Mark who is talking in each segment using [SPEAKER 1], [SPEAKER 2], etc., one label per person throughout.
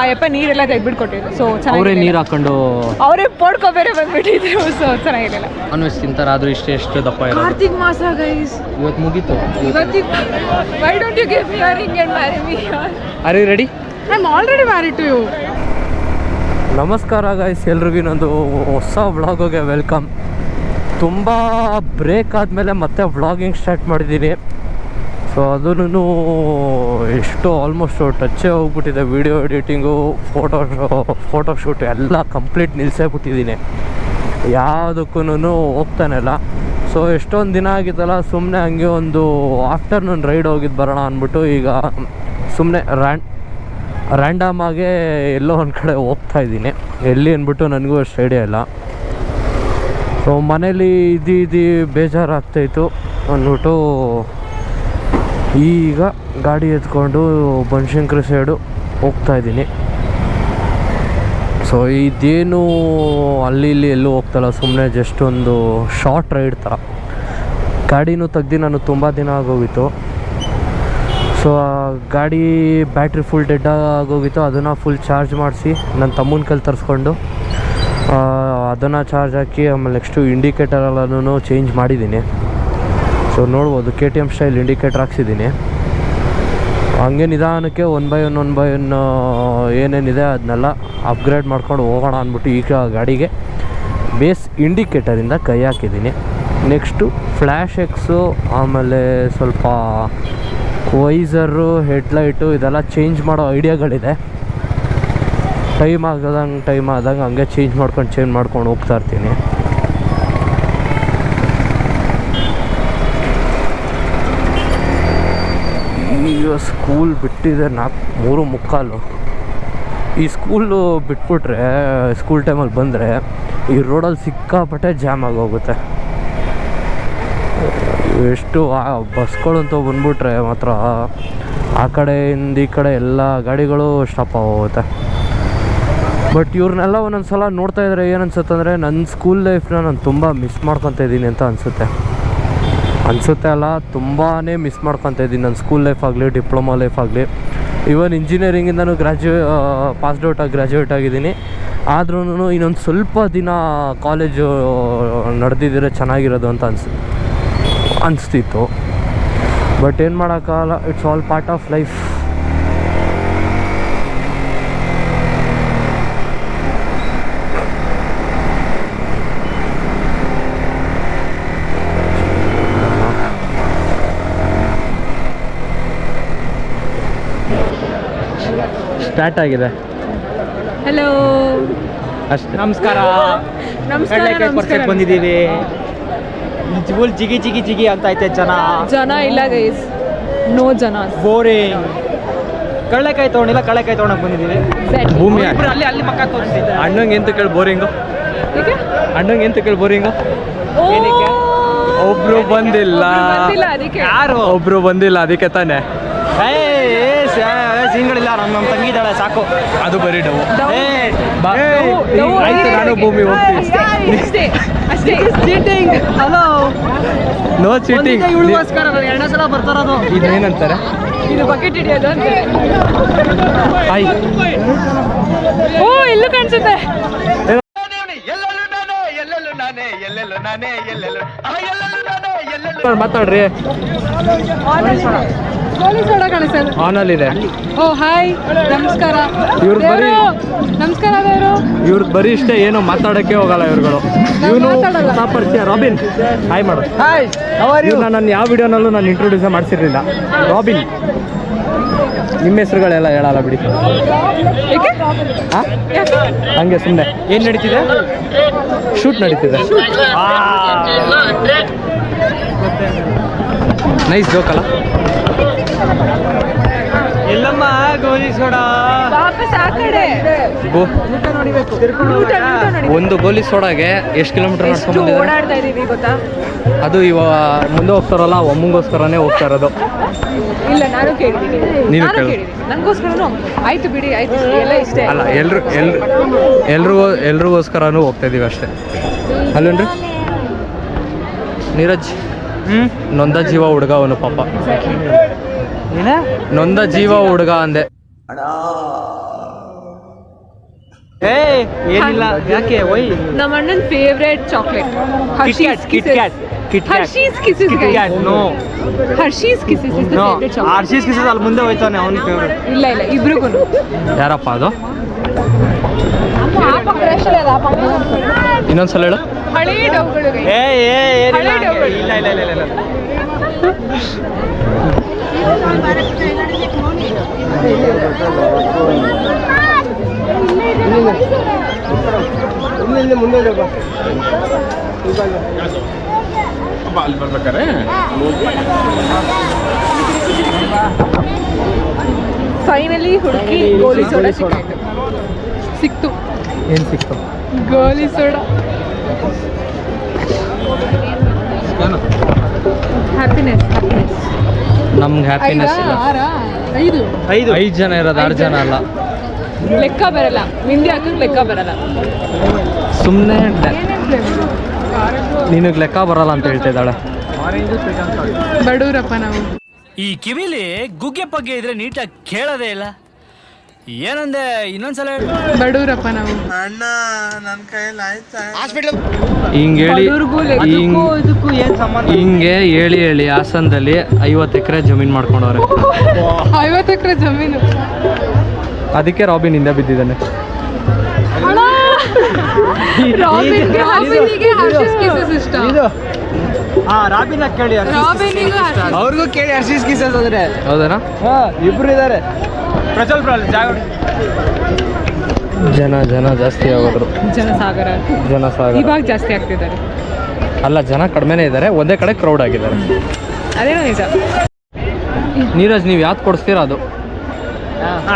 [SPEAKER 1] ಆ ಯಪ್ಪ ನೀರೆಲ್ಲ ತೆಗ್ಬಿಟ್ಟು ಕೊಟ್ಟಿದ್ರು ಸೊ
[SPEAKER 2] ಅವರೇ ನೀರು ಹಾಕೊಂಡು
[SPEAKER 1] ಅವರೇ ಪೋಡ್ಕೊ ಬೇರೆ ಬಂದ್ಬಿಟ್ಟಿದ್ರು. ಸೊ ಚೆನ್ನಾಗಿರಲಿಲ್ಲ.
[SPEAKER 2] ನಾನ್ ವೆಜ್ ತಿಂತಾರೆ ಆದ್ರೂ ಇಷ್ಟೇ ಎಷ್ಟು ದಪ್ಪ ಇರೋದು?
[SPEAKER 1] ಕಾರ್ತಿಕ್ ಮಾಸ ಗೈಸ್
[SPEAKER 2] ಇವತ್ತು ಮುಗೀತು.
[SPEAKER 1] ಇವತ್ತಿಗೆ why don't you give me your ring and marry me
[SPEAKER 2] are ready
[SPEAKER 1] I am already married to you
[SPEAKER 2] ನಮಸ್ಕಾರ ಗಾಯ್ಸ್ ಎಲ್ರಿಗೂ ಇನ್ನೊಂದು ಹೊಸ ವ್ಲಾಗೋಗೆ ವೆಲ್ಕಮ್ ತುಂಬ ಬ್ರೇಕ್ ಆದಮೇಲೆ ಮತ್ತೆ ವ್ಲಾಗಿಂಗ್ ಸ್ಟಾರ್ಟ್ ಮಾಡಿದ್ದೀನಿ ಸೊ ಅದನ್ನು ಎಷ್ಟು ಆಲ್ಮೋಸ್ಟು ಟಚ್ಚೇ ಹೋಗ್ಬಿಟ್ಟಿದೆ video editing photo photo shoot ಎಲ್ಲ ಕಂಪ್ಲೀಟ್ ನಿಲ್ಲಿಸೇ ಬಿಟ್ಟಿದ್ದೀನಿ. ಯಾವುದಕ್ಕೂ ಹೋಗ್ತಾನೆ ಇಲ್ಲ. ಸೊ ಎಷ್ಟೊಂದು ದಿನ ಆಗಿತ್ತಲ್ಲ ಸುಮ್ಮನೆ ಹಂಗೆ ಒಂದು ಆಫ್ಟರ್ನೂನ್ ರೈಡ್ ಹೋಗಿದ್ದು ಬರೋಣ ಅಂದ್ಬಿಟ್ಟು ಈಗ ಸುಮ್ಮನೆ ರ್ಯಾಂಡ್ ರ್ಯಾಂಡಮ್ ಆಗೇ ಎಲ್ಲೋ ಒಂದು ಕಡೆ ಹೋಗ್ತಾ ಇದ್ದೀನಿ. ಎಲ್ಲಿ ಅಂದ್ಬಿಟ್ಟು ನನಗೂ ಅಷ್ಟು ಐಡಿಯಾ ಇಲ್ಲ. ಸೊ ಮನೇಲಿ ಇದು ಇದು ಬೇಜಾರಾಗ್ತಾಯಿತ್ತು ಅಂದ್ಬಿಟ್ಟು ಈಗ ಗಾಡಿ ಎತ್ಕೊಂಡು ಬನಶಂಕರಿ ಸೈಡು ಹೋಗ್ತಾ ಇದ್ದೀನಿ. ಸೊ ಇದೇನು ಅಲ್ಲಿ ಇಲ್ಲಿ ಎಲ್ಲೂ ಹೋಗ್ತಲ್ಲ ಸುಮ್ಮನೆ ಜಸ್ಟ್ ಒಂದು ಶಾರ್ಟ್ ರೈಡ್ ಥರ ಗಾಡಿನೂ ತೆಗ್ದು ನಾನು ತುಂಬ ದಿನ ಆಗೋಗಿತ್ತು. ಸೊ ಆ ಗಾಡಿ ಬ್ಯಾಟ್ರಿ ಫುಲ್ ಡೆಡ್ ಆಗೋಗಿತ್ತು, ಅದನ್ನು ಫುಲ್ ಚಾರ್ಜ್ ಮಾಡಿಸಿ ನನ್ನ ತಮ್ಮನ ಕೈಲಿ ತರಿಸ್ಕೊಂಡು ಅದನ್ನು ಚಾರ್ಜ್ ಹಾಕಿ ಆಮೇಲೆ ನೆಕ್ಸ್ಟು ಇಂಡಿಕೇಟರ್ ಎಲ್ಲನೂ ಚೇಂಜ್ ಮಾಡಿದ್ದೀನಿ. ಸೊ ನೋಡ್ಬೋದು K T M style indicator ಹಾಕ್ಸಿದ್ದೀನಿ. ಹಂಗೆ ನಿಧಾನಕ್ಕೆ one by one one by one ಏನೇನಿದೆ ಅದನ್ನೆಲ್ಲ ಅಪ್ಗ್ರೇಡ್ ಮಾಡ್ಕೊಂಡು ಹೋಗೋಣ ಅಂದ್ಬಿಟ್ಟು ಈಗ ಗಾಡಿಗೆ ಬೇಸ್ ಇಂಡಿಕೇಟರಿಂದ ಕೈ ಹಾಕಿದ್ದೀನಿ. ನೆಕ್ಸ್ಟು ಫ್ಲ್ಯಾಶ್ ಎಕ್ಸು ಆಮೇಲೆ ಸ್ವಲ್ಪ ವೈಸರು ಹೆಡ್ಲೈಟು ಇದೆಲ್ಲ ಚೇಂಜ್ ಮಾಡೋ ಐಡಿಯಾಗಳಿದೆ ಟೈಮ್ ಆಗದಂಗೆ ಟೈಮ್ ಆದಂಗೆ ಹಂಗೆ ಚೇಂಜ್ ಮಾಡ್ಕೊಂಡು ಚೇಂಜ್ ಮಾಡ್ಕೊಂಡು ಹೋಗ್ತಾ ಇರ್ತೀನಿ. ಸ್ಕೂಲ್ ಬಿಟ್ಟಿದೆ ನಾಲ್ಕು ಮೂರು ಮುಕ್ಕಾಲು. ಈ ಸ್ಕೂಲು ಬಿಟ್ಬಿಟ್ರೆ, ಸ್ಕೂಲ್ ಟೈಮಲ್ಲಿ ಬಂದರೆ ಈ ರೋಡಲ್ಲಿ ಸಿಕ್ಕಾಪಟ್ಟೆ ಜಾಮ್ ಆಗೋಗುತ್ತೆ. ಎಷ್ಟು ಬಸ್ಗಳಂತೂ ಬಂದ್ಬಿಟ್ರೆ ಮಾತ್ರ ಆ ಕಡೆಯಿಂದ ಈ ಕಡೆ ಎಲ್ಲ ಗಾಡಿಗಳು ಸ್ಟಾಪ್ ಆಗೋಗುತ್ತೆ. ಬಟ್ ಇವ್ರನ್ನೆಲ್ಲ ಒಂದೊಂದು ಸಲ ನೋಡ್ತಾ ಇದ್ರೆ ಏನನ್ಸುತ್ತೆ ಅಂದರೆ ನನ್ನ ಸ್ಕೂಲ್ ಲೈಫ್ನ ನಾನು ತುಂಬ ಮಿಸ್ ಮಾಡ್ಕೊತಾ ಇದ್ದೀನಿ ಅಂತ ಅನಿಸುತ್ತೆ. ಅನಿಸುತ್ತೆ ಅಲ್ಲ ತುಂಬಾ ಮಿಸ್ ಮಾಡ್ಕೊತಾ ಇದ್ದೀನಿ ನನ್ನ ಸ್ಕೂಲ್ ಲೈಫ್ ಆಗಲಿ ಡಿಪ್ಲೊಮಾ ಲೈಫ್ ಆಗಲಿ. ಇವನ್ ಇಂಜಿನಿಯರಿಂಗಿಂದನೂ ಗ್ರ್ಯಾಜುಯೇ ಪಾಸ್ಡ್ ಔಟ್ ಆಗಿ ಗ್ರ್ಯಾಜುಯೇಟ್ ಆಗಿದ್ದೀನಿ. ಆದ್ರೂ ಇನ್ನೊಂದು ಸ್ವಲ್ಪ ದಿನ ಕಾಲೇಜು ನಡೆದಿದ್ದರೆ ಚೆನ್ನಾಗಿರೋದು ಅಂತ ಅನ್ಸ್, ಅನಿಸ್ತಿತ್ತು. ಬಟ್ ಏನು ಮಾಡೋಕ್ಕಾಗಲ್ಲ it's all part of life start ಆಗಿದೆ.
[SPEAKER 1] ಹಲೋ
[SPEAKER 2] ಅಷ್ಟೇ.
[SPEAKER 3] ನಮಸ್ಕಾರ.
[SPEAKER 1] ನಮಸ್ಕಾರ ನಮಸ್ಕಾರ.
[SPEAKER 3] ಬಂದಿದ್ದೀವಿ. ಫುಲ್ ಜಿಗಿ ಜಿಗಿ ಜಿಗಿ ಅಂತ ಐತೆ ಜನ.
[SPEAKER 1] ಜನ ಇಲ್ಲ ಗೈಸ್ ನೋ ಜನ.
[SPEAKER 3] ಬೋರಿಂಗ್ ಕಡಲೆಕಾಯಿ ತೊಗೊಂಡಿಲ್ಲ ಕಡಲೆಕಾಯಿ ತೊಗೊಂಡಕ್ಕೆ ಬಂದಿದ್ದೀವಿ.
[SPEAKER 2] ಭೂಮಿ
[SPEAKER 3] ಅಲ್ಲಿ ಅಲ್ಲಿ ಮಕ್ಕ ತೋರಿಸಿದ್ದೆ
[SPEAKER 2] ಅಣ್ಣಂಗೆ ಎಂತ ಕೇಳಿ ಬೋರಿಂಗು ಅಣ್ಣಂಗೆ ಎಂತ ಕೇಳಿ ಬೋರಿಂಗು? ಒಬ್ರು ಬಂದಿಲ್ಲ.
[SPEAKER 1] ಒಬ್ರು ಬಂದಿಲ್ಲ ಅದಕ್ಕೆ.
[SPEAKER 3] ಯಾರು?
[SPEAKER 2] ಒಬ್ರು ಬಂದಿಲ್ಲ ಅದಕ್ಕೆ ತಾನೆ.
[SPEAKER 3] ಸಿಂಗಳಿಲ್ಲ ನನ್ನ ನಮ್ಮ ತಂಗಿ ಇದ್ದಾಳೆ ಸಾಕು.
[SPEAKER 2] ಅದು ಬರೀ ಡವು.
[SPEAKER 3] ಏ,
[SPEAKER 2] ಬಾ.
[SPEAKER 1] ಡವ್.
[SPEAKER 2] ಆಯ್ತು, ನಾನು ಭೂಮಿ ಹೋಗ್ತೀನಿ.
[SPEAKER 1] ಅಷ್ಟೇ
[SPEAKER 3] ಚೀಟಿಂಗ್ ಹಲೋ
[SPEAKER 2] ನೋ ಚೀಟಿಂಗ್
[SPEAKER 3] ಇವಳಿಗೋಸ್ಕರ ನಾನು ಎರಡನೇ ಸಲ ಬರ್ತಾರದು.
[SPEAKER 2] ಇದೇನಂತಾರೆ
[SPEAKER 1] ಇದು ಬಕೆಟ್ ಹಿಡಿಯೋದು ಅಂತ
[SPEAKER 2] ಹಾಯ್
[SPEAKER 1] ಓ ಇಲ್ಲೂ ಕಾಣಿಸುತ್ತೆ.
[SPEAKER 2] ಮಾತಾಡ್ರಿ
[SPEAKER 1] ಗೋಲಿ ಮಾತಾಡ್ರಿ.
[SPEAKER 2] ಆನಲ್ಲಿದೆ.
[SPEAKER 1] Oh hi. ನಮಸ್ಕಾರ.
[SPEAKER 2] ಇವ್ರು ಬರೀ-
[SPEAKER 1] ನಮಸ್ಕಾರ ದೇವರು
[SPEAKER 2] ಇವ್ರದ್ದು ಬರೀ ಇಷ್ಟೇ ಏನು ಮಾತಾಡಕ್ಕೆ ಹೋಗಲ್ಲ ಇವ್ರುಗಳು. ಇವನು ಪರಿಚಯ ರಾಬಿನ್. ಹಾಯ್ ಮಾಡು.
[SPEAKER 3] ಹಾಯ್
[SPEAKER 2] ಇವ್ರು ನಾನು ಯಾವ ವಿಡಿಯೋನಲ್ಲೂ ನಾನು ಇಂಟ್ರೊಡ್ಯೂಸ್ ಮಾಡಿಸಿರ್ಲಿಲ್ಲ. ರಾಬಿನ್. ನಿಮ್ಮ ಹೆಸರುಗಳೆಲ್ಲ ಹೇಳಲ್ಲ ಬಿಡಿ. ಹಂಗೆ ಸುಮ್ಮನೆ
[SPEAKER 3] ಏನ್ ನಡೀತಿದೆ?
[SPEAKER 2] ಶೂಟ್ ನಡೀತಿದೆ. ನೈಸ್ ಜೋಕಲ್ಲ
[SPEAKER 3] ಎಲ್ಲಮ್ಮ ಗೋಲಿ ಸೋಡಾ
[SPEAKER 1] ವಾಪಸ್ ಆ ಕಡೆ.
[SPEAKER 2] ಒಂದು ಗೋಲಿ ಸೋಡಾಗೆ ಎಷ್ಟು ಕಿಲೋಮೀಟರ್
[SPEAKER 1] ಎಷ್ಟು
[SPEAKER 2] ನಡ್ಕೊಂಡು
[SPEAKER 1] ಓಡಾಡ್ತಾ ಇದೀವಿ ಗೊತ್ತಾ?
[SPEAKER 2] ಅದು ಇವ ಮುಂದೆ ಹೋಗ್ತಾರಲ್ಲ ಒಮ್ಮಂಗೋಸ್ಕರನೇ ಹೋಗ್ತಾ ಇರೋದು
[SPEAKER 1] ಇಲ್ಲ ನಾನು ಕೇಳಿದ್ದೀನಿ.
[SPEAKER 2] ನೀನು
[SPEAKER 1] ನಾನು
[SPEAKER 2] ಕೇಳು.
[SPEAKER 1] ಕೇಳಿದ್ದೀನಿ. ನನಗೋಸ್ಕರನು ಆಯ್ತು ಬಿಡಿ ಆಯ್ತು ಎಲ್ಲ ಇಷ್ಟೇ.
[SPEAKER 2] ಅಲ್ಲ ಎಲ್ರು ಎಲ್ರು ಎಲ್ರಿಗೂ ಎಲ್ರಿಗೋಸ್ಕರನೂ ಹೋಗ್ತಾ ಇದೀವಿ ಅಷ್ಟೇ. ಅಲ್ಲೇನ್ರಿ ನೀರಜ್. ನೊಂದ ಜೀವ ಹುಡುಗ ಅವನು ಪಾಪ.
[SPEAKER 3] ಏನ?
[SPEAKER 2] ನೊಂದ ಜೀವ ಹುಡುಗ ಅಂದೆ.
[SPEAKER 3] ಏನಿಲ್ಲ. ಯಾಕೆ? ವೈ?
[SPEAKER 1] ನಮ್ಮ ಅಣ್ಣನ favourite chocolate
[SPEAKER 3] Kat Kit Kat Kit Kat
[SPEAKER 1] Hershey's Kisses
[SPEAKER 3] Kit Kat no
[SPEAKER 1] Hershey's Kisses is the favourite chocolate
[SPEAKER 3] Hershey's Kisses ಅಲ್ಲಿ ಮುಂದೆ ಹೋಯ್ತಾನೆ ಅವನ ಫೇವ್ರೆಟ್
[SPEAKER 1] ಇಲ್ಲ ಇಲ್ಲ ಇಬ್ರಿಗೂ
[SPEAKER 4] ಯಾರಪ್ಪ ಅದು? ಇನ್ನೊಂದ್ಸಲ ಹೇಳು.
[SPEAKER 1] ಹಳೇ ಡೌಗಳು
[SPEAKER 3] ಏ ಏ ಏನಿಲ್ಲ ಹಂಗೆ.
[SPEAKER 1] ಇಲ್ಲ
[SPEAKER 3] ಇಲ್ಲ ಇಲ್ಲ ಇಲ್ಲ ಇಲ್ಲ ಇಲ್ಲ
[SPEAKER 1] ಫೈನಲಿ ಹುಡುಕಿ ಗೋಲಿ ಸೋಡಾ ಸಿಕ್ತು.
[SPEAKER 4] ಏನು ಸಿಕ್ತು?
[SPEAKER 1] ಗೋಲಿ ಸೋಡಾ. ಹ್ಯಾಪಿನೆಸ್ ಹ್ಯಾಪಿನೆಸ್
[SPEAKER 4] ನಮ್ಗೆ ಹ್ಯಾಪಿನೆಸ್ ಇಲ್ಲ.
[SPEAKER 1] ಐದು.
[SPEAKER 3] ಐದು.
[SPEAKER 4] ಐದು ಜನ ಇರೋದು ಆರು ಜನ ಅಲ್ಲ.
[SPEAKER 1] ಲೆಕ್ಕ ಬರಲ್ಲ. ನಿಂದೆ ಹಾಕಕ್ಕೆ ಲೆಕ್ಕ ಬರಲ್ಲ.
[SPEAKER 4] ಸುಮ್ಮನೆ ನಿನಗೆ ಲೆಕ್ಕ ಬರಲ್ಲ ಅಂತ ಹೇಳ್ತಿದ್ದಾಳೆ
[SPEAKER 1] ಬಡೂರಪ್ಪ ನಾವು.
[SPEAKER 5] ಈ ಕಿವಿಲಿ ಗುಗ್ಗೆ ಪಗ್ಗೆ ಇದ್ರೆ ನೀಟಾಗಿ ಕೇಳೋದೇ ಇಲ್ಲ. ಏನಂದೆ? ಇನ್ನೊಂದ್ಸಲ ಹೇಳು.
[SPEAKER 1] ಬಡೂರಪ್ಪ ನಾವು.
[SPEAKER 4] ಹಿಂಗೆ ಹೇಳಿ
[SPEAKER 1] ಬಡವ್ರಿಗೂ
[SPEAKER 4] ಹಿಂಗ್
[SPEAKER 3] ಇದಕ್ಕೂ ಏನ್ ಸಂಬಂಧ?
[SPEAKER 4] ಹಿಂಗೆ ಹೇಳಿ ಹೇಳಿ ಹಾಸನದಲ್ಲಿ ಐವತ್ತು ಎಕರೆ ಜಮೀನ್ ಮಾಡ್ಕೊಂಡವ್ರೆ.
[SPEAKER 1] ಐವತ್ತು ಎಕರೆ ಜಮೀನು?
[SPEAKER 4] ಅದಕ್ಕೆ ರಾಬಿನ್ ಹಿಂದೆ ಬಿದ್ದಿದ್ದಾನೆ.
[SPEAKER 1] ರಾಬಿನ್ಗೆ ರಾಬಿನಿಗೆ ಹರ್ಷಿಸ್ ಕಿಸಸ್ ಇಷ್ಟ.
[SPEAKER 3] ಇದು ಹಾ ರಾಬಿನ ಕೇಳಿ
[SPEAKER 1] ರಾಬಿನಿಗೂ ಹರ್ಷಿಸ್
[SPEAKER 3] ಅವ್ರಿಗೂ ಕೇಳಿ ಹರ್ಷಿಸ್ ಕಿಸಸ್ ಅಂದ್ರೆ.
[SPEAKER 4] ಹೌದೇನಾ?
[SPEAKER 3] ಹಾ ಇಬ್ರು ಇದಾರೆ.
[SPEAKER 4] ಜನ ಜನ ಜಾಸ್ತಿ ಆಗೋದ್ರು.
[SPEAKER 1] ಜನಸಾಗರ.
[SPEAKER 4] ಜನಸಾಗರ.
[SPEAKER 1] ಇವಾಗ ಜಾಸ್ತಿ ಆಗ್ತಿದ್ದಾರೆ.
[SPEAKER 4] ಅಲ್ಲ ಜನ ಕಡಿಮೆನೇ ಇದ್ದಾರೆ ಒಂದೇ ಕಡೆ ಕ್ರೌಡ್ ಆಗಿದ್ದಾರೆ.
[SPEAKER 1] ಅದೇನೋ ನಿಜ.
[SPEAKER 4] ನೀರಜ್ ನೀವು ಯಾವ್ದು ಕೊಡಿಸ್ತೀರಾ ಅದು?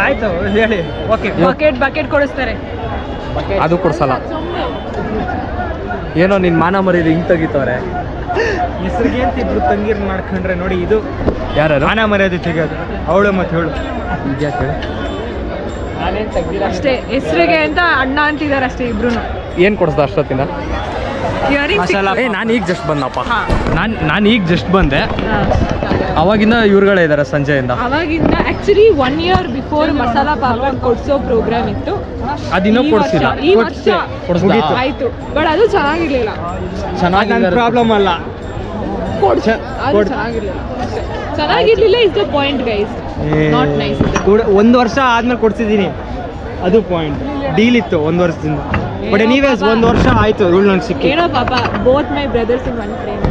[SPEAKER 3] ಆಯ್ತು ಹೇಳಿ. ಓಕೆ
[SPEAKER 1] ಬಕೆಟ್ ಬಕೆಟ್ ಕೊಡಿಸ್ತಾರೆ.
[SPEAKER 4] ಅದು ಕೊಡ್ಸಲ್ಲ. ಏನೋ ನಿನ್ನ ಮಾನ ಮರಿದು ಹಿಂಗೆ ತೆಗಿತವ್ರೆ.
[SPEAKER 3] ಹೆಸರಿಗೆ ಅಂತ ಇಬ್ರು ತಂಗಿರ್ ಮಾಡ್ಕೊಂಡ್ರೆ ನೋಡಿ ಇದು
[SPEAKER 4] ಯಾರು
[SPEAKER 3] ಹಣ ಮರ್ಯಾದೆ ತೆಗೆಯೋದು. ಅವಳು ಮತ್ತೆ ಹೇಳು.
[SPEAKER 1] ಅಷ್ಟೇ ಹೆಸರಿಗೆ ಅಂತ ಅಣ್ಣ ಅಂತಿದ್ದಾರೆ ಅಷ್ಟೇ ಇಬ್ರು
[SPEAKER 4] ಏನು ಕೊಡಿಸ್ದ ಅಷ್ಟೊತ್ತಿನ ನಾನು ಈಗ ಜಸ್ಟ್ ಬಂದಪ್ಪ ನಾನು ನಾನು ಈಗ ಜಸ್ಟ್ ಬಂದೆ. ಅವಾಗಿಂದ ಇವ್ರುಗಳೇ ಇದ್ದಾರೆ ಸಂಜೆಯಿಂದ.
[SPEAKER 1] ಅವಾಗಿಂದ actually one year before masala Pak ಕೊಡ್ಸೋ ಪ್ರೋಗ್ರಾಮ್ ಇತ್ತು.
[SPEAKER 4] ಅದಿನ್ನೂ
[SPEAKER 1] ಈ
[SPEAKER 4] ಕೊಡ್ಸಿಲ್ಲ.
[SPEAKER 1] ಈ ವರ್ಷ
[SPEAKER 4] ಕೊಡ್ಸ್ದಾ?
[SPEAKER 1] ಆಯ್ತು. ಬಟ್ ಅದು ಚೆನ್ನಾಗಿರ್ಲಿಲ್ಲ.
[SPEAKER 3] ನನ್ನ ಪ್ರಾಬ್ಲಮ್ ಅಲ್ಲ.
[SPEAKER 1] ಕೊಡ್ಸ. ಅದು
[SPEAKER 3] ಕೊಡ್-
[SPEAKER 1] ಚೆನ್ನಾಗಿರ್ಲಿಲ್ಲ. ಅಷ್ಟೇ. ಚೆನ್ನಾಗಿರ್ಲಿಲ್ಲ is the point guys not nice
[SPEAKER 3] ಕೂಡ- ಒಂದು ವರ್ಷ ಆದ್ಮೇಲೆ ಕೊಡ್ಸಿದ್ದೀನಿ. ಅದು ಪಾಯಿಂಟ್ ಡೀಲ್ ಇತ್ತು ಒಂದು ವರ್ಷದಿಂದ. ಬಟ್ ಎನಿವೇಸ್ ಒಂದು ವರ್ಷ ಆಯ್ತು ಇವಳು ನಂಗೆ ಸಿಕ್ಕಿ.
[SPEAKER 1] ಏನೋ ಪಾಪ. Both my brothers in one frame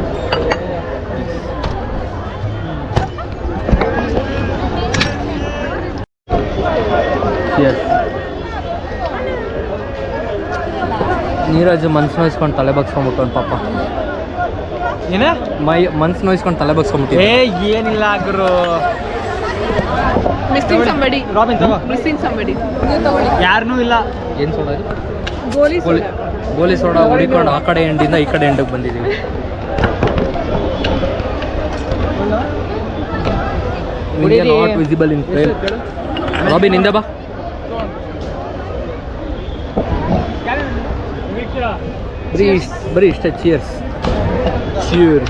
[SPEAKER 4] Neeraj ಮನ್ಸು ನೋಯಿಸ್ಕೊಂಡು ತಲೆ ಬಗ್ಸ್ಕೊಂಬಿಟ್ಟು ಪಾಪ.
[SPEAKER 3] ಏನ?
[SPEAKER 4] ಮೈ ಮನ್ಸು ನೋಯಿಸ್ಕೊಂಡು ತಲೆ ಬಗ್ಸ್ಕೊಂಡ್ಬಿಟ್ಟು
[SPEAKER 3] ಏ ಏನಿಲ್ಲ ಗುರು.
[SPEAKER 1] Missing somebody.
[SPEAKER 3] ರಾಬಿನ್ ತಗೋ.
[SPEAKER 1] Missing somebody.
[SPEAKER 3] ಯಾರನ್ನೂ ಇಲ್ಲ.
[SPEAKER 4] ಏನು ಸೋಡಾ ಇದು?
[SPEAKER 1] ಗೋಲಿ
[SPEAKER 4] ಗೋಲಿ ಗೋಲಿ ಸೋಡಾ ಹುಡಿಕೊಂಡು ಆ ಕಡೆ ಎಂಡಿಂದ ಈ ಕಡೆ ಎಂಡಿಗೆ ಬಂದಿದ್ದೀವಿ. Not visible in frame Robin ಹಿಂದೆ ಬಾ. ಬರೀ ಇಷ್ಟ್- ಬರೀ ಇಷ್ಟೇ ಚಿಯರ್ಸ್ ಚಿಯರ್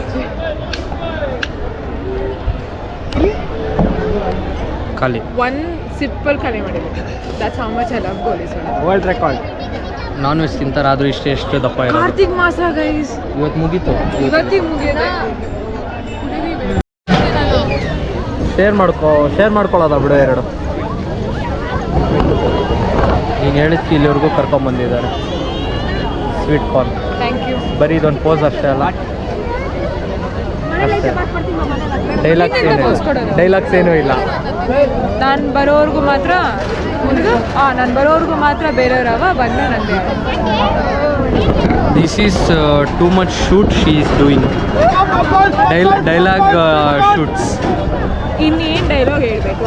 [SPEAKER 4] ಖಾಲಿ
[SPEAKER 1] ಒನ್ ಸಿಪ್ಪಲ್ ಖಾಲಿ ಮಾಡಿದ್ರು that's how much I love goli
[SPEAKER 3] world record
[SPEAKER 4] non veg ತಿಂತಾರೆ ಆದರೂ ಇಷ್ಟೇ ಎಷ್ಟು ದಪ್ಪ ಇರೋದು?
[SPEAKER 1] ಕಾರ್ತಿಕ್ ಮಾಸ ಗೈಸ್
[SPEAKER 4] ಇವತ್ತು ಮುಗೀತು.
[SPEAKER 1] ಇವತ್ತಿಗೆ ಮುಗಿದ
[SPEAKER 4] ಶೇರ್ ಮಾಡ್ಕೋ ಶೇರ್ ಮಾಡ್ಕೊಳ್ಳೋದ ಬಿಡು ಎರಡು. ನೀನು ಹೇಳಿದ್ಕೆ ಇಲ್ಲಿವರೆಗೂ ಕರ್ಕೊಂಬಂದಿದ್ದಾರೆ. ಸ್ವೀಟ್ ಕಾರ್ನ್
[SPEAKER 1] ಥ್ಯಾಂಕ್ ಯು
[SPEAKER 4] ಬರೀ ಇದೊಂದು ಪೋಸ್ ಅಷ್ಟೇ ಅಲ್ಲ. ಅಷ್ಟೇ. ಡೈಲಾಗ್ಸ್ ಏನು ಡೈಲಾಗ್ಸ್ ಏನೂ ಇಲ್ಲ.
[SPEAKER 1] ನಾನು ಬರೋವರೆಗೂ ಮಾತ್ರ ಆ ನಾನು ಬರೋವರೆಗೂ ಮಾತ್ರ ಬೇರೆಯವ್ರವ ಬಂದು ನಂದೆ
[SPEAKER 4] this is too much shoot she is doing daily dialogue shoots
[SPEAKER 1] ಇನ್ನೇನು ಡೈಲಾಗ್ ಹೇಳಬೇಕು?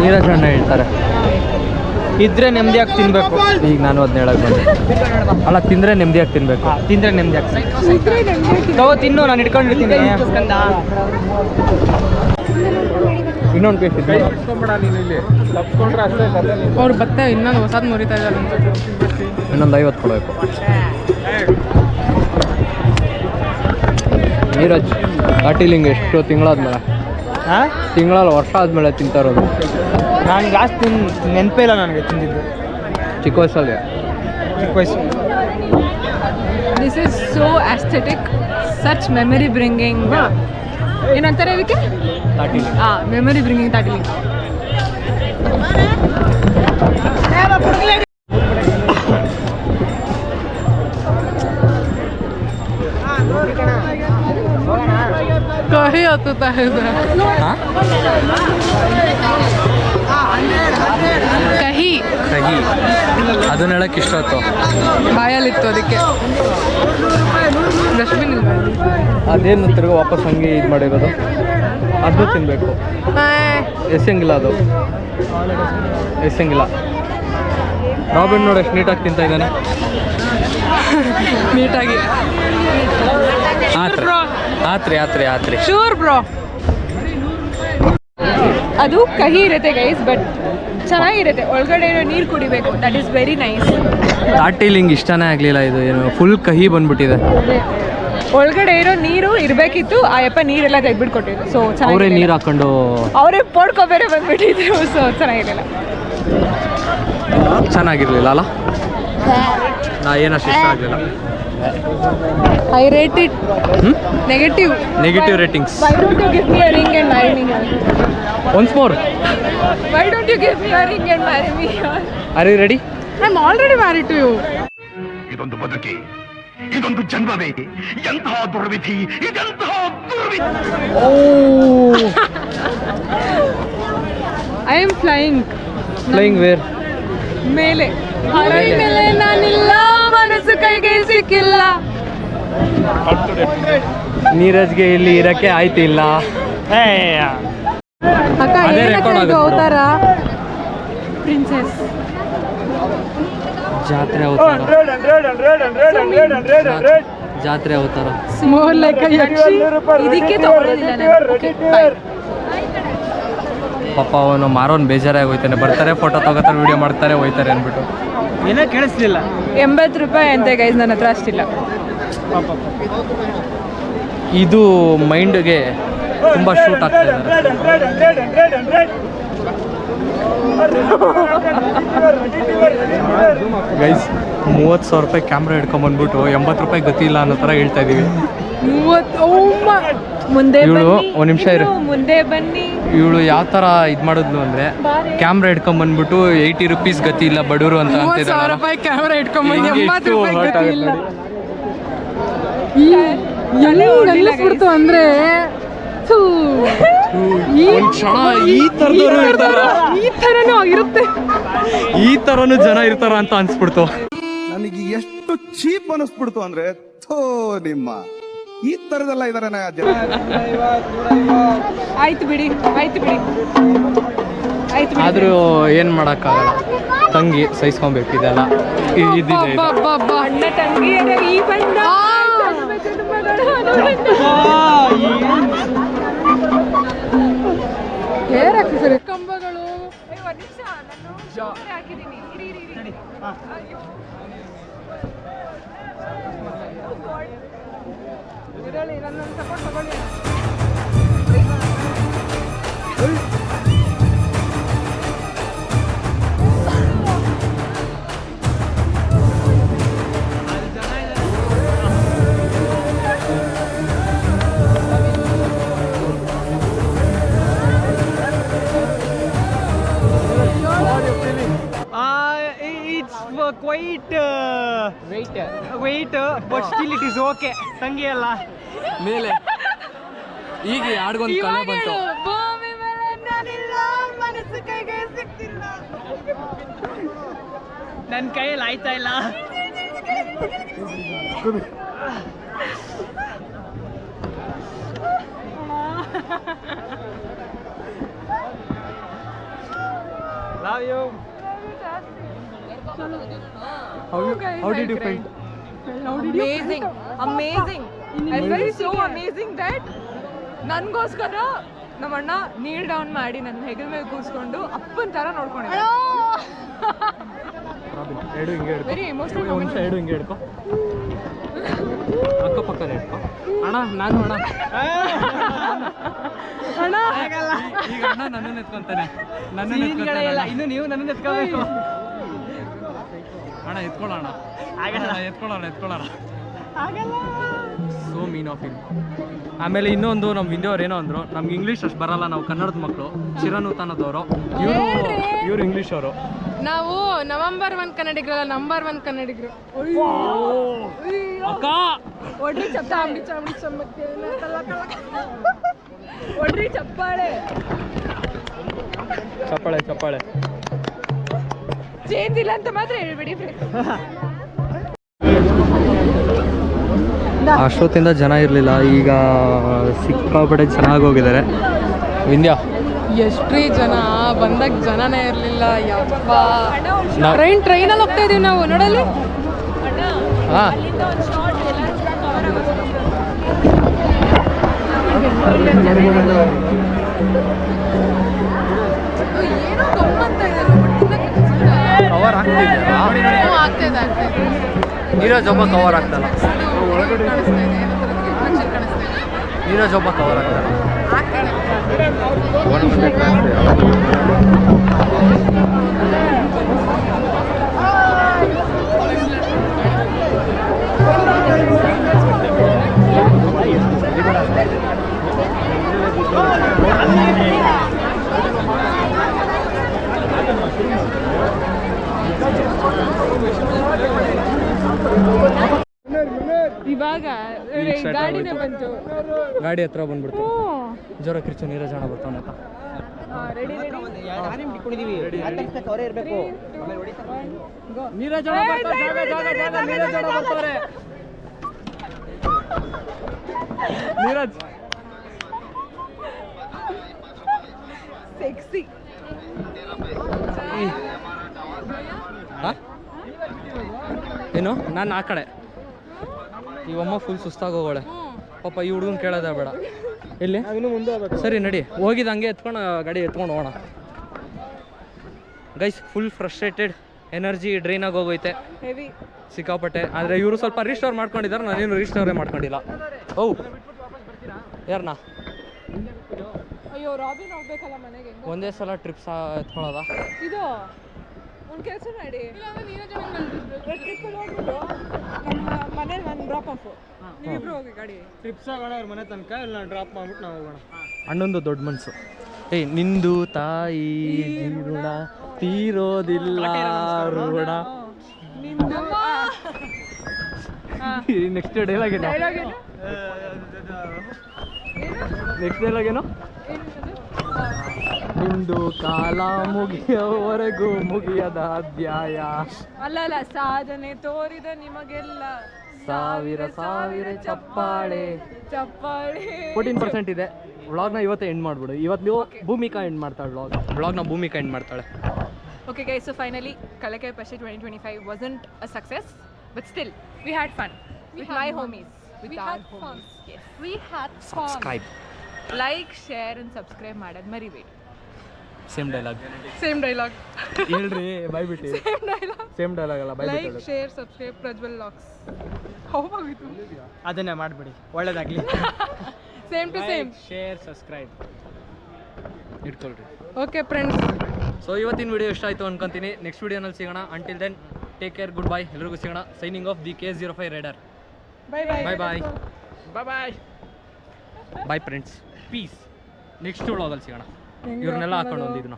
[SPEAKER 4] ನೀರಜ್ ಅಣ್ಣ ಹೇಳ್ತಾರೆ.
[SPEAKER 3] ಇದ್ರೆ ನೆಮ್ಮದಿಯಾಗಿ ತಿನ್ಬೇಕು.
[SPEAKER 4] ಈಗ ನಾನು ಅದನ್ನ ಹೇಳಕ್ ಬಂದೆ. ಅಲ್ಲ ತಿಂದರೆ ನೆಮ್ಮದಿಯಾಗಿ ತಿನ್ನಬೇಕು
[SPEAKER 3] ತಿಂದ್ರೆ ನೆಮ್ಮದಿಯಾಗಿ ತಗೋ ತಿನ್ನು ನಾನು ಇಟ್ಕೊಂಡಿರ್ತೀನಿ
[SPEAKER 4] ಇನ್ನೊಂದು ಪೀಸ್ ಇದೆ
[SPEAKER 1] ಅವ್ರು ಬತ್ತೆ ಇನ್ನೊಂದು ಹೊಸದ್ ಮುರಿತಾ ಇದ್ದಾರೆ.
[SPEAKER 4] ಇನ್ನೊಂದು ಐವತ್ತು ಕೊಡಬೇಕು. ನೀರಜ್ ಕಾಟೀಲಿಂಗ್ ಎಷ್ಟು ತಿಂಗಳಾದ್ಮೇಲೆ.
[SPEAKER 3] ಹಾಂ
[SPEAKER 4] ತಿಂಗಳಲ್ಲಿ ವರ್ಷ ಆದ್ಮೇಲೆ ತಿಂತಾ ಇರೋದು.
[SPEAKER 3] ನಾನು ಲಾಸ್ಟ್ ತಿನ್ ನೆನಪೇ ಇಲ್ಲ ನನಗೆ ತಿಂದಿದ್ದು.
[SPEAKER 4] ಚಿಕ್ಕ ವಯಸ್ಸಲ್ಲಿ?
[SPEAKER 3] ಚಿಕ್ಕ ವಯಸ್ಸು.
[SPEAKER 1] This is so aesthetic such memory bringing ಏನಂತಾರೆ ಇದಕ್ಕೆ? ಹಾಂ ಮೆಮರಿ ಬ್ರಿಂಗಿಂಗ್ ತಾಟಿಲಿ ಕಹಿ ಹತ್ತುತ್ತಾ ಇದೆ. ಕಹಿ.
[SPEAKER 4] ಕಹಿ. ಅದನ್ನ ಹೇಳಕ್ಕೆ ಇಷ್ಟ ಆಯ್ತು.
[SPEAKER 1] ಬಾಯಲ್ಲಿತ್ತು ಅದಕ್ಕೆ. ಡಸ್ಟ್ಬಿನ್ ಇಲ್ಲ
[SPEAKER 4] ಅದೇನು ತಿರ್ಗ ವಾಪಸ್ ಹಂಗೆ ಇದು ಮಾಡಿರೋದು? ಅದು ತಿನ್ನಬೇಕು ಎಸಂಗಿಲ್ಲ ಅದು. ಎಸಂಗಿಲ್ಲ. ರಾಬಿನ್ ನೋಡಿ ಎಷ್ಟು ನೀಟಾಗಿ ತಿಂತಾ ಇದ್ದಾನೆ.
[SPEAKER 1] ನೀಟಾಗಿ.
[SPEAKER 4] ಆತ್ರಿ. ಆತ್ರಿ ಆತ್ರಿ ಆತ್ರಿ.
[SPEAKER 1] ಶೂರ್ ಬ್ರೋ ಅದು ಕಹಿ ಇರುತ್ತೆ ಗೈಸ್ ಬಟ್ ಚೆನ್ನಾಗಿರುತ್ತೆ. ಒಳಗಡೆ ಇರೋ ನೀರು ಕುಡಿಬೇಕು. ದಟ್ ಈಸ್ ವೆರಿ ನೈಸ್
[SPEAKER 4] ಹಿಂಗೆ ಇಷ್ಟನೇ ಆಗಲಿಲ್ಲ ಇದು. ಏನು ಫುಲ್ ಕಹಿ ಬಂದ್ಬಿಟ್ಟಿದೆ.
[SPEAKER 1] ಒಳಗಡೆ ಇರೋ ನೀರು ಇರಬೇಕಿತ್ತು. ಆ ಯಪ್ಪ ನೀರೆಲ್ಲ ತೆಗ್ದ್ಬಿಟ್ಟು ಕೊಟ್ಟಿದ್ರು ಸೊ
[SPEAKER 4] ಅವರೇ ನೀರು ಹಾಕೊಂಡು
[SPEAKER 1] ಅವರೇ ಪೋಡ್ಕೊ ಬೇರೆ ಬಂದ್ಬಿಟ್ಟಿದ್ರು. ಸೊ ಚೆನ್ನಾಗಿರಲಿಲ್ಲ.
[SPEAKER 4] ಚೆನ್ನಾಗಿರಲಿಲ್ಲ ಅಲ್ಲ? ನಾ ಏನಷ್ಟು ಇಷ್ಟ ಆಗಲಿಲ್ಲ.
[SPEAKER 1] I rate it negative
[SPEAKER 4] negative ratings
[SPEAKER 1] why don't you give me a ring and marry me
[SPEAKER 4] once more
[SPEAKER 1] why don't you give me a ring and marry me
[SPEAKER 4] are you ready
[SPEAKER 1] I am already married to you
[SPEAKER 6] ಇದೊಂದು ಬದುಕಿ ಇದೊಂದು ಜನ್ಮವೇ ಎಂತಹ ದುರ್ವಿಧಿ ಇದೆಂತಹ ದುರ್ವಿಧಿ.
[SPEAKER 1] I am flying
[SPEAKER 4] flying where
[SPEAKER 1] ಮೇಲೆ. ಮೇಲೆ. ನಾನಿಲ್ಲ. ಮನಸ್ಸು ಕೈಗೆ ಸಿಕ್ಕಿಲ್ಲ.
[SPEAKER 4] ನೀರಜ್ಗೆ ಇಲ್ಲಿ ಇರಕ್ಕೆ ಆಯ್ತಿಲ್ಲ.
[SPEAKER 1] ಅಕ್ಕ ಅವತಾರ? ಪ್ರಿನ್ಸೆಸ್
[SPEAKER 4] ಜಾತ್ರೆ ಅವತಾರ. ಜಾತ್ರೆ ಅವತಾರ.
[SPEAKER 1] ಮೋರ್ ಲೈಕ್ ಯಕ್ಷಿ ಇದಕ್ಕೆ ತಗೊಳ್ಳೋದಿಲ್ಲ ನಾನು.
[SPEAKER 4] ಪಾಪ ಅವನು ಮಾರೋನ್ ಬೇಜಾರಾಗಿ ಹೋಯ್ತಾನೆ. ಬರ್ತಾರೆ ಫೋಟೋ ತಗೋತಾರೆ ವಿಡಿಯೋ ಮಾಡ್ತಾರೆ ಹೋಯ್ತಾರೆ ಅಂದ್ಬಿಟ್ಟು.
[SPEAKER 3] ಏನೋ ಕೇಳಿಸ್ಲಿಲ್ಲ.
[SPEAKER 1] ಎಂಬತ್ತು ರೂಪಾಯಿ ಅಂತೆ ಗೈಸ್ ನನ್ನ ಹತ್ರ ಅಷ್ಟಿಲ್ಲ.
[SPEAKER 4] ಇದು ಮೈಂಡ್ಗೆ ತುಂಬ ಶೂಟ್ ಆಗ್ತಾ ಇದ್ದಾರೆ. ಗೈಸ್ ಮೂವತ್ತು ಸಾವಿರ ರೂಪಾಯಿ ಕ್ಯಾಮ್ರಾ ಹಿಡ್ಕೊಂಡ್ಬಂದ್ಬಿಟ್ಟು ಎಂಬತ್ತು ರೂಪಾಯಿ ಗತಿ ಇಲ್ಲ ಅನ್ನೋ ಥರ ಹೇಳ್ತಾ ಇದೀವಿ.
[SPEAKER 1] ಮೂವತ್ತು. ಮುಂದೆ
[SPEAKER 4] ಇವ್ಳು, ಒಂದ್ ನಿಮಿಷ ಇರು.
[SPEAKER 1] ಮುಂದೆ ಬನ್ನಿ.
[SPEAKER 4] ಇವಳು ಯಾವ ಥರ ಇದು ಮಾಡಿದ್ಲು ಅಂದರೆ ಕ್ಯಾಮ್ರಾ ಬಂದ್ಬಿಟ್ಟು ಏಯ್ಟಿ ರುಪೀಸ್ ಗತಿ ಇಲ್ಲ ಬಡವರು ಅಂತ
[SPEAKER 1] ಸಾವಿರ ರೂಪಾಯಿ ಕ್ಯಾಮ್ರಾ ಇಟ್ಕೊಂಡ್ಬಂದು
[SPEAKER 4] ಹಿಂಗೆ
[SPEAKER 1] ಎಂಬತ್ತು
[SPEAKER 4] ಎಷ್ಟು
[SPEAKER 1] ರೂಪಾಯಿ ಗತಿ ಇಲ್ಲ. ಅಂದ್ರೆ. ಈ-
[SPEAKER 4] ಒಂದ್ ಈ ಥರದವ್ರು ಇರ್ತಾರ.
[SPEAKER 1] ಈ ಥರನೂ ಇರುತ್ತೆ
[SPEAKER 4] ಈ ಥರನೂ ಜನ ಇರ್ತಾರ ಅಂತ ಅನ್ಸ್ಬಿಡ್ತು.
[SPEAKER 7] ನನಗೆ ಎಷ್ಟು ಚೀಪ್ ಅನಿಸ್ಬಿಡ್ತು ಅಂದ್ರೆ ಥೋ ನಿಮ್ಮ ಈ ತರದೆಲ್ಲ ಇದಾರೆ
[SPEAKER 1] ಆಯ್ತು ಬಿಡಿ ಆಯ್ತು ಬಿಡಿ. ಆಯ್ತು ಬಿಡಿ.
[SPEAKER 4] ಆದರೂ ಏನು ಮಾಡೋಕ್ಕಾಗಲ್ಲ. ತಂಗಿ ಸಹಿಸ್ಕೊಬೇಕು ಇದೆಲ್ಲ. ಇ- ಇದಿದೆ ಇದು.
[SPEAKER 1] ಈ ಬಂದ. ಹಾಕ್ಸಿದ್ದಾರೆ ಕಂಬಗಳು. ಏ, ಒಂದ್ ನಿಮಿಷ, ನಾನು shoulder ಹಾಕಿದ್ದೀನಿ. ಇರಿ, ಇರಿ, ಇರಿ. ಅಯ್ಯೋ. ತಗೊಳ್ಳಿ.
[SPEAKER 3] It's quite weight but still it is okay ತಂಗಿ ಅಲ್ಲ
[SPEAKER 4] ಮೇಲೆ. ಈಗ ಯಾರಿಗೊಂದು ಕಳೆ ಬಂತು.
[SPEAKER 1] ಭೂಮಿ ಮೇಲೆ ನಾನಿಲ್ಲ, ಮನಸ್ಸು ಕೈಗೆ ಸಿಕ್ತಿಲ್ಲ.
[SPEAKER 3] ನನ್ನ ಕೈಯಲ್ಲಿ ಆಯ್ತಾ ಇಲ್ಲ? Love you
[SPEAKER 1] How, you-
[SPEAKER 3] how did you find?
[SPEAKER 1] Amazing, amazing. I felt so amazing that ನನಗೋಸ್ಕರ ನಮ್ಮಣ್ಣ ನೀಲ್ ಡೌನ್ ಮಾಡಿ ನನ್ನ ಹೆಗಲ ಮೇಲೆ ಕೂರಿಸ್ಕೊಂಡು ಅಪ್ಪನ ಥರ ನೋಡ್ಕೊಂಡಿದ್ದೆ
[SPEAKER 4] ಎರಡು
[SPEAKER 1] ವೆರಿ ಎಮೋಷನಲ್
[SPEAKER 4] ಒಂದು ಸೈಡು ಹಿಂಗೆ ಹಿಡ್ಕೊ. ಅಕ್ಕಪಕ್ಕನೇ ಹಿಡ್ಕೊ. ಅಣ್ಣ ನಾನು ಅಣ್ಣ.
[SPEAKER 1] ಅಣ್ಣ.
[SPEAKER 4] ಈಗ ಅಣ್ಣ ನನ್ನನ್ನು ಎತ್ಕೊಂತಾನೆ. ನನ್ನನ್ನು ಎತ್ಕೊಂತಾನೆ
[SPEAKER 3] ಇನ್ನು ನೀವು ನನ್ನನ್ನು ಎತ್ಕೋಬೇಕು.
[SPEAKER 4] ಅಣ್ಣ ಎತ್ಕೊಳ್ಳೋಣ ಆಗಲ್ಲ ಎತ್ಕೊಳ್ಳೋಣ ಎತ್ಕೊಳ್ಳೋಣ ಸೋ ಮೀನ್ ಆಫ್ ಇನ್ ಆಮೇಲೆ ಇನ್ನೊಂದು ನಮ್ಮ ಹಿಂದೆಯವ್ರು ಏನೋ ಅಂದರು ನಮ್ಗೆ ಇಂಗ್ಲೀಷ್ ಅಷ್ಟು ಬರಲ್ಲ ನಾವು ಕನ್ನಡದ ಮಕ್ಕಳು ಚಿರನೂತನದವರು. ಇವರು ಇವರು ಇಂಗ್ಲೀಷ್ ಅವರು.
[SPEAKER 1] ನಾವು ನವೆಂಬರ್ ಒನ್ ಕನ್ನಡಿಗರಲ್ಲ ನಂಬರ್ ಒನ್ ಕನ್ನಡಿಗರು.
[SPEAKER 4] ಅಕ್ಕ!
[SPEAKER 1] ಒಡ್ರಿ ಚಾಮಡಿ ಚಾಮಡಿ ಚಮ್ಮಕ್ಕೆ ಒಡ್ರಿ ಚಪ್ಪಾಳೆ.
[SPEAKER 4] ಚಪ್ಪಾಳೆ ಚಪ್ಪಾಳೆ.
[SPEAKER 1] ಚೇಂಜ್ ಇಲ್ಲ ಅಂತ ಮಾತ್ರ ಹೇಳ್ಬಿಡಿ.
[SPEAKER 4] ಅಷ್ಟೊತ್ತಿಂದ ಜನ ಇರಲಿಲ್ಲ. ಈಗ ಸಿಕ್ಕಾಪಟ್ಟೆ ಚೆನ್ನಾಗಿ ಹೋಗಿದ್ದಾರೆ. ವಿಂಧ್ಯ.
[SPEAKER 1] ಎಷ್ಟ್ರೀ ಜನ? ಬಂದಾಗ ಜನನೇ ಇರಲಿಲ್ಲ. ಯಪ್ಪ. ಟ್ರೈನ್ ಟ್ರೈನಲ್ಲಿ ಹೋಗ್ತಾ ಇದೀವಿ ನಾವು. ನೋಡಲ್ಲಿ?
[SPEAKER 4] ಹಾಂ. ನೀರಜ್ ಒಬ್ಬ ಕವರ್ ಆಗ್ತಲ್ಲ? ನೀರಜ್ ಒಬ್ಬ ಕವರ್ ಆಗ್ತಲ್ಲ?
[SPEAKER 1] ಇವಾಗ ಗಾಡಿನೇ ಬಂತು.
[SPEAKER 4] ಗಾಡಿ ಹತ್ರ ಬಂದ್ಬಿಡ್ತು. ಜ್ವರ ಕಿರ್ಚು ನೀರಜ್ ಅಣ್ಣ ಬರ್ತಾನೆ
[SPEAKER 1] ರೆಡಿ ರೆಡಿ
[SPEAKER 4] ನೀರಜ್ ಅಣ್ಣ ಬರ್ತಾರೆ ಜಾಗ ಜಾಗ ಜಾಗ ನೀರಜ್ ಬರ್ತಾರೆ. ನೀರಜ್.
[SPEAKER 1] ಸೆಕ್ಸಿ
[SPEAKER 4] ಏನು? ನಾನು ಆ ಕಡೆ. ಇವಮ್ಮ ಫುಲ್ ಸುಸ್ತಾಗೋಗೋಳೆ ಪಾಪ ಈ ಹುಡುಗನ್ ಕೇಳೋದೇ ಬೇಡ. ಇಲ್ಲಿ ಸರಿ ನಡಿ. ಹೋಗಿದ ಹಂಗೆ ಎತ್ಕೊಂಡು ಗಾಡಿ ಎತ್ಕೊಂಡು ಹೋಗೋಣ. Guys full frustrated energy drain ಆಗಿ ಹೋಗೈತೆ.
[SPEAKER 1] ಹೆವಿ
[SPEAKER 4] ಸಿಕ್ಕಾಪಟ್ಟೆ. ಆದರೆ ಇವರು ಸ್ವಲ್ಪ ರಿಸ್ಟೋರ್ ಮಾಡ್ಕೊಂಡಿದ್ದಾರೆ. ನಾನೇನು ರಿಸ್ಟೋರೇ ಮಾಡ್ಕೊಂಡಿಲ್ಲ. ಓ!
[SPEAKER 1] ಹೆಂಗೋ?
[SPEAKER 4] ಒಂದೇ ಸಲ ಟ್ರಿಪ್ಸ್ ಎತ್ಕೊಳ್ಳೋದ
[SPEAKER 1] ಇದು? ಒಂದು ಕೆಲಸ ಮಾಡಿ. ನಮ್ಮ ಮನೇಲಿ ಒಂದು ಡ್ರಾಪ್ ಆಫ್ ನೀವಿಬ್ರು ಹೋಗಿ ಗಾಡಿ.
[SPEAKER 3] ಟ್ರಿಪ್ಸ್ ಆಗೋಣ ಅವ್ರ ಮನೆ ತನಕ. ಇಲ್ಲ ಡ್ರಾಪ್ ಮಾಡ್ಬಿಟ್ಟು ನಾವು ಹೋಗೋಣ.
[SPEAKER 4] ಅಣ್ಣೊಂದು ದೊಡ್ಡ ಮನಸ್ಸು ಏಯ್ ನಿಂದು ತಾಯಿ ಋಣ ತೀರೋದಿಲ್ಲ ಋಣ. ನೆಕ್ಸ್ಟ್ ಡೈಲಾಗ್ ಏನು? ನೆಕ್ಸ್ಟ್ ಡೈಲಾಗ್ ಏನು? ನಿಂದು ಕಾಲ ಮುಗಿಯವರೆಗೂ ಮುಗಿಯದ ಅಧ್ಯಾಯ.
[SPEAKER 1] ಅಲ್ಲಲ್ಲ ಅಲ್ಲ ಸಾಧನೆ ತೋರಿದ ನಿಮಗೆಲ್ಲ.
[SPEAKER 4] ಸಾವಿರ ಸಾವಿರ ಚಪ್ಪಾಳೆ.
[SPEAKER 1] ಚಪ್ಪಾಳೆ.
[SPEAKER 4] ಫೋರ್ಟೀನ್ ಪರ್ಸೆಂಟ್ ಇದೆ. ವ್ಲಾಗ್ನ ಇವತ್ತೇ ಎಂಡ್ ಮಾಡ್ಬಿಡು. ಇವತ್ತು ನೀವು ಭೂಮಿಕಾ ಎಂಡ್ ಮಾಡ್ತಾಳೆ ವ್ಲಾಗ್ ವ್ಲಾಗ್ನ ಭೂಮಿಕಾ ಎಂಡ್ ಮಾಡ್ತಾಳೆ.
[SPEAKER 1] ಓಕೆ guys, so ಪಶೆ ಟ್ವೆಂಟಿ ಟ್ವೆಂಟಿ 2025 ಅ ಸ success but still, we had fun. With my homies. With our homies. We We had
[SPEAKER 4] subscribe
[SPEAKER 1] Like, share and subscribe ಮಾಡೋದು ಮರಿಬೇಡಿ.
[SPEAKER 4] ಸೇಮ್ ಡೈಲಾಗ್
[SPEAKER 1] ಸೇಮ್ ಡೈಲಾಗ್
[SPEAKER 4] ಹೇಳ್ರಿ bye ಬಿಟ್ಟು
[SPEAKER 1] same dialogue
[SPEAKER 4] same dialogue ಅಲ್ಲ bye
[SPEAKER 1] like share subscribe Prajwal LOX ಹೋಗಿತ್ತು
[SPEAKER 3] ಅದನ್ನೇ ಮಾಡಿಬಿಡಿ ಒಳ್ಳೇದಾಗಲಿ.
[SPEAKER 1] Same to same
[SPEAKER 3] share subscribe
[SPEAKER 4] ಇಟ್ಕೊಳ್ರಿ.
[SPEAKER 1] Okay friends
[SPEAKER 4] so ಇವತ್ತಿನ ವಿಡಿಯೋ ಇಷ್ಟ ಆಯಿತು ಅನ್ಕೊಂತೀನಿ. ನೆಕ್ಸ್ಟ್ ವಿಡಿಯೋನಲ್ಲಿ ಸಿಗೋಣ. Until then take care good bye ಎಲ್ರಿಗೂ ಸಿಗೋಣ. Signing off the K zero five rider
[SPEAKER 1] bye bye
[SPEAKER 4] bye bye
[SPEAKER 3] bye bye
[SPEAKER 4] bye friends peace next ವ್ಲಾಗಲ್ಲಿ ಸಿಗೋಣ. ಇವ್ರನ್ನೆಲ್ಲ ಹಾಕೊಂಡು ಒಂದು ಇದನ್ನ